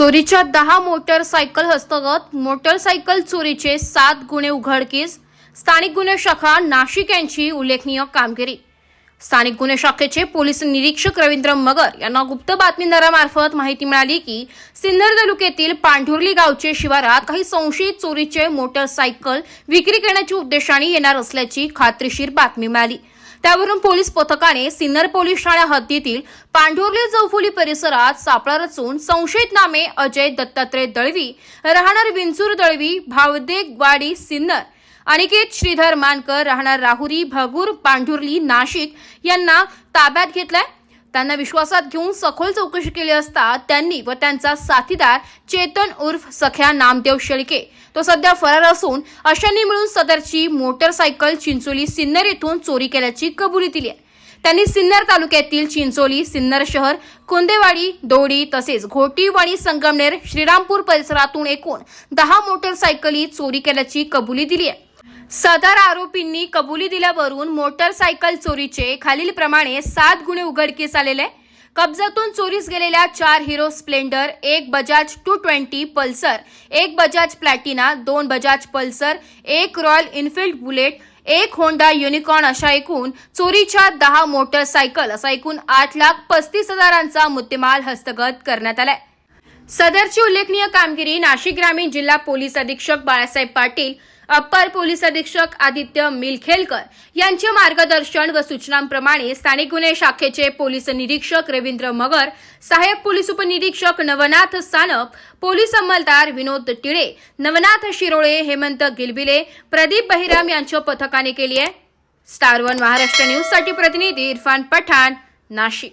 चोरीच्या दहा मोटरसायकल हस्तगत. मोटरसायकल चोरीचे सात गुन्हे उघडकीस. स्थानिक गुन्हे शाखा नाशिक यांची उल्लेखनीय कामगिरी. स्थानिक गुन्हे शाखेचे पोलीस निरीक्षक रवींद्र मगर यांना गुप्त बातमीदारामार्फत माहिती मिळाली की सिन्नर तालुक्यातील पांढुर्ली गावचे शिवारात काही संशयित चोरीचे मोटरसायकल विक्री करण्याच्या उद्देशाने येणार असल्याची खात्रीशीर बातमी मिळाली. त्यावरून पोलीस पथकाने सिन्नर पोलीस ठाण्या हद्दीतील पांढुर्ली चौफुली परिसरात सापळा रचून संशयित नामे अजय दत्तात्रय दळवी राहणार विंचूर दळवी भावदेगवाडी सिन्नर अनिकेत श्रीधर मानकर राहणार राहुरी भगूर पांढुर्ली नाशिक यांना ताब्यात घेतलाय. त्यांना विश्वासात घेऊन सखोल चौकशी केली असता त्यांनी व त्यांचा साथीदार चेतन उर्फ सख्या नामदेव शेळके तो सध्या फरार असून अशांनी मिळून सदरची मोटरसायकल चिंचोली सिन्नर येथून चोरी केल्याची कबुली दिली आहे. त्यांनी सिन्नर तालुक्यातील चिंचोली सिन्नर शहर कुंदेवाडी दोडी तसेच घोटीवाडी संगमनेर श्रीरामपूर परिसरातून एकूण दहा मोटरसायकली चोरी केल्याची कबुली दिली आहे. सदर आरोपींनी कबुली दिल्यावरून मोटरसायकल चोरीचे खालीलप्रमाणे सात गुन्हे उघडकीस आलेले. कब्जातून चोरीस गेलेल्या चार हिरो स्प्लेंडर एक बजाज टू ट्वेंटी पल्सर एक बजाज प्लॅटिना दोन बजाज पल्सर एक रॉयल इनफिल्ड बुलेट एक होंडा युनिकॉर्न अशा एकूण चोरीच्या दहा मोटरसायकल असा एकूण आठ लाख पस्तीस हजारांचा मुद्देमाल हस्तगत करण्यात आलाय. सदरची उल्लेखनीय कामगिरी नाशिक ग्रामीण जिल्हा पोलीस अधीक्षक बाळासाहेब पाटील अप्पर पोलीस अधीक्षक आदित्य मिलखेलकर यांचे मार्गदर्शन व सूचनांप्रमाणे स्थानिक गुन्हे शाखेचे पोलीस निरीक्षक रवींद्र मगर सहाय्यक पोलीस उपनिरीक्षक नवनाथ सानप पोलीस अंमलदार विनोद टिळे नवनाथ शिरोळे हेमंत गिलबिले प्रदीप बहिराम यांच्या पथकाने केली आहे. स्टार वन महाराष्ट्र न्यूजसाठी प्रतिनिधी इरफान पठाण नाशिक.